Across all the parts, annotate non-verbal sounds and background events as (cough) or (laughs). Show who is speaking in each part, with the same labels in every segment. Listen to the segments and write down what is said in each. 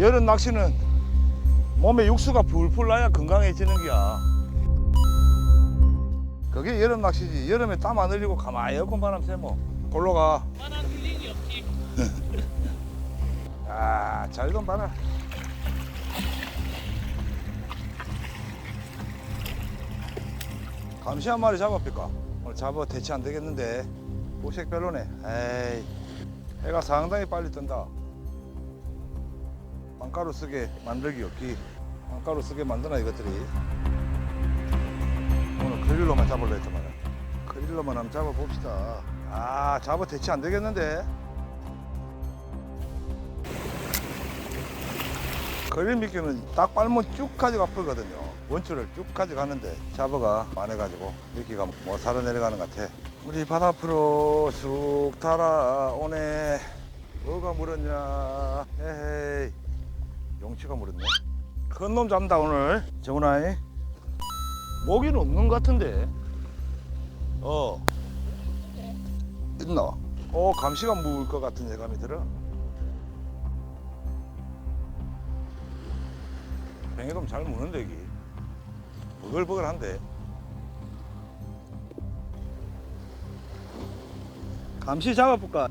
Speaker 1: 여름 낚시는 몸에 육수가 풀풀 나야 건강해지는 거야. 그게 여름 낚시지. 여름에 땀 안 흘리고 가만히 에어컨 바람 쐬뭐 골로 가.
Speaker 2: 만한 힐링이 없지.
Speaker 1: 아, 잘 좀 봐라. 감시 한 마리 잡아볼까? 오늘 잡아 대체 안 되겠는데. 오색 별로네. 에이, 해가 상당히 빨리 뜬다. 빵가루 쓰게 만들기 없기. 빵가루 쓰게 만드나 이것들이. 오늘 크릴로만 잡으려 말이야. 크릴로만 한번 잡아봅시다. 아, 잡아 대체 안 되겠는데. 그릴 미끼는 딱 빨면 쭉 가지고 아프거든요. 원줄을 쭉 가져가는데 잡어가 많아가지고 미끼가 뭐 살아 내려가는 것 같아. 우리 바다 앞으로 쑥 달아오네. 뭐가 물었냐? 에헤이. 용치가 물었네. 큰 놈 잡는다 오늘. 정훈아이. 모기는 없는 것 같은데. 어. 있나? 어 감시가 물것 같은 예감이 들어. 뱅에돔 잘 무는데 여기 버글버글한데 감시 잡아볼까?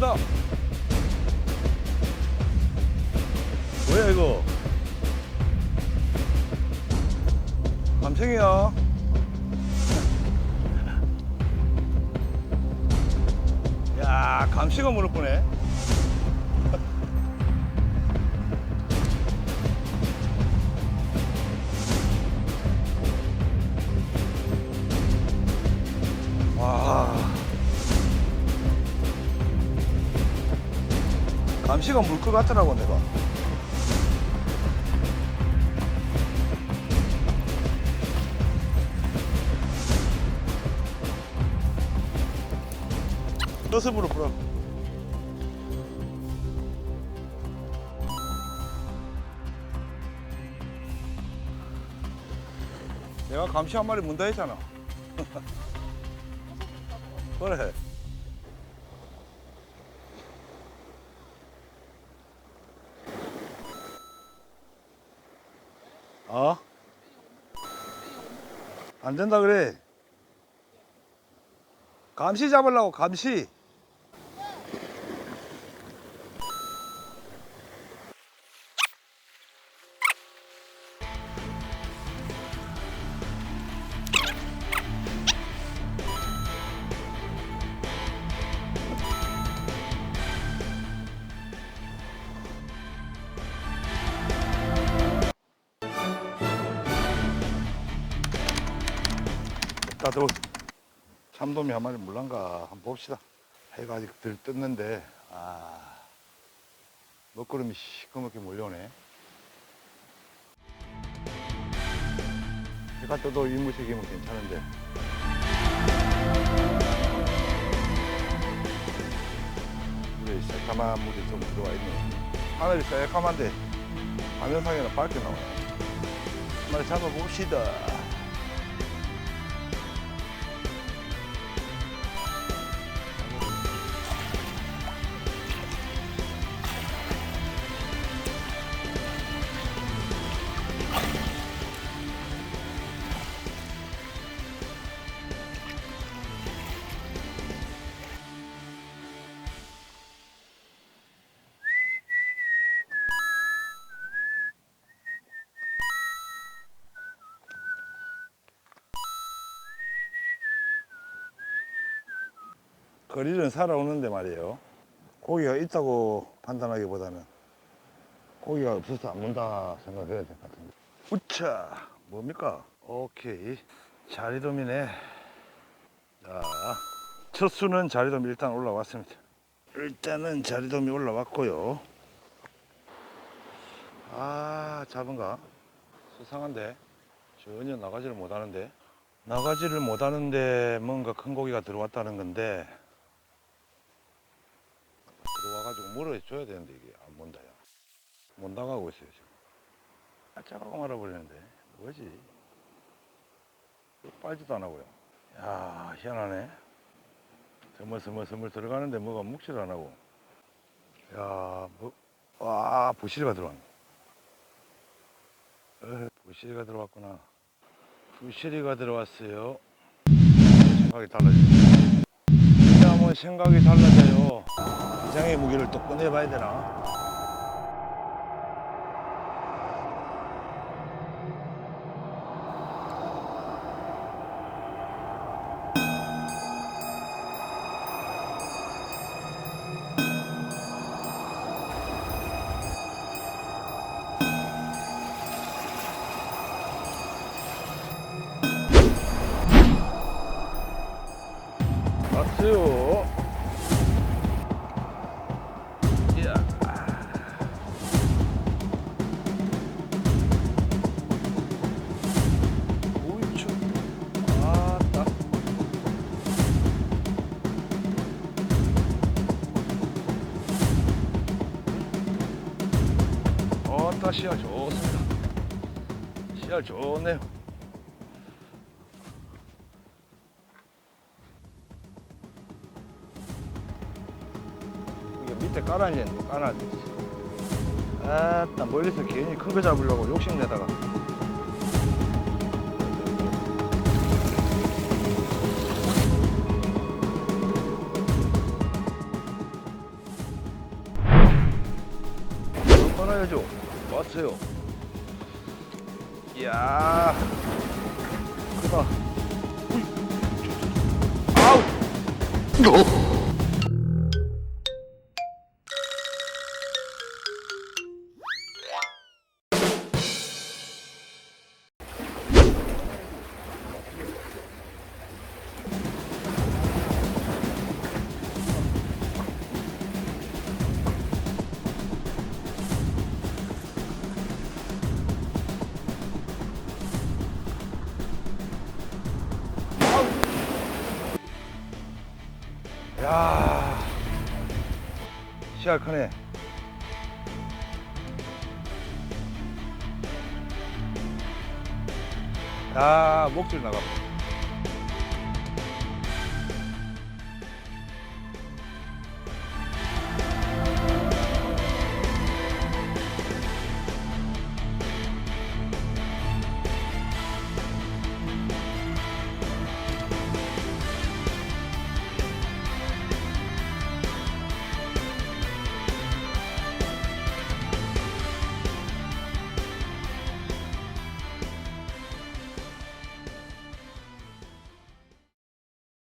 Speaker 1: 힘쓴다. 뭐야 이거? 감생이야. 야 감시가 물을 뻔해 감시가 물 것 같더라고 내가. 물어 불어. 내가 감시 한 마리 문다 했잖아. (laughs) 그래. 어? 안 된다 그래. 감시 잡으려고 감시. 나도 참돔이 한 마리 물란가 한번 봅시다. 해가 아직 덜 떴는데 아 먹구름이 시커멓게 몰려오네. 해가 떠도 이무색이면 괜찮은데. 물에 새까만 물이 좀 들어와 있네. 하늘이 새까만데 화면상에는 밝게 나와요. 한 마리 잡아봅시다. 거리는 살아오는데 말이에요. 고기가 있다고 판단하기보다는 고기가 없어서 안 문다 생각해야 될 것 같은데. 우차! 뭡니까? 오케이. 자리돔이네. 자, 첫 수는 자리돔이 일단 올라왔습니다. 일단은 자리돔이 올라왔고요. 아, 잡은가? 수상한데. 전혀 나가지를 못하는데 나가지를 못하는데 뭔가 큰 고기가 들어왔다는 건데 들어와가지고 물어줘야 되는데 이게 안 본다요. 못 나가고 있어요 지금. 아, 짜고 말아버리는데 뭐지? 빨지도 안 하고요. 야 희한하네. 스멀스멀스멀 들어가는데 뭐가 묵질 안 하고. 야 뭐, 와 부시리가 들어왔네. 에, 부시리가 들어왔구나. 부시리가 들어왔어요. 생각이 달라져요. 왜냐하면 생각이 달라져요. 이장의 무기를 또 꺼내봐야 되나? 왔어요. 씨알 좋습니다. 씨알 좋네요. 이게 밑에 깔아있는 깔아야 돼. 아따 멀리서 괜히 큰 거 잡으려고 욕심내다가 좀 깔아야죠. 왔어요. 이야 크다. 아우. 야. 크네. 야 목줄 나가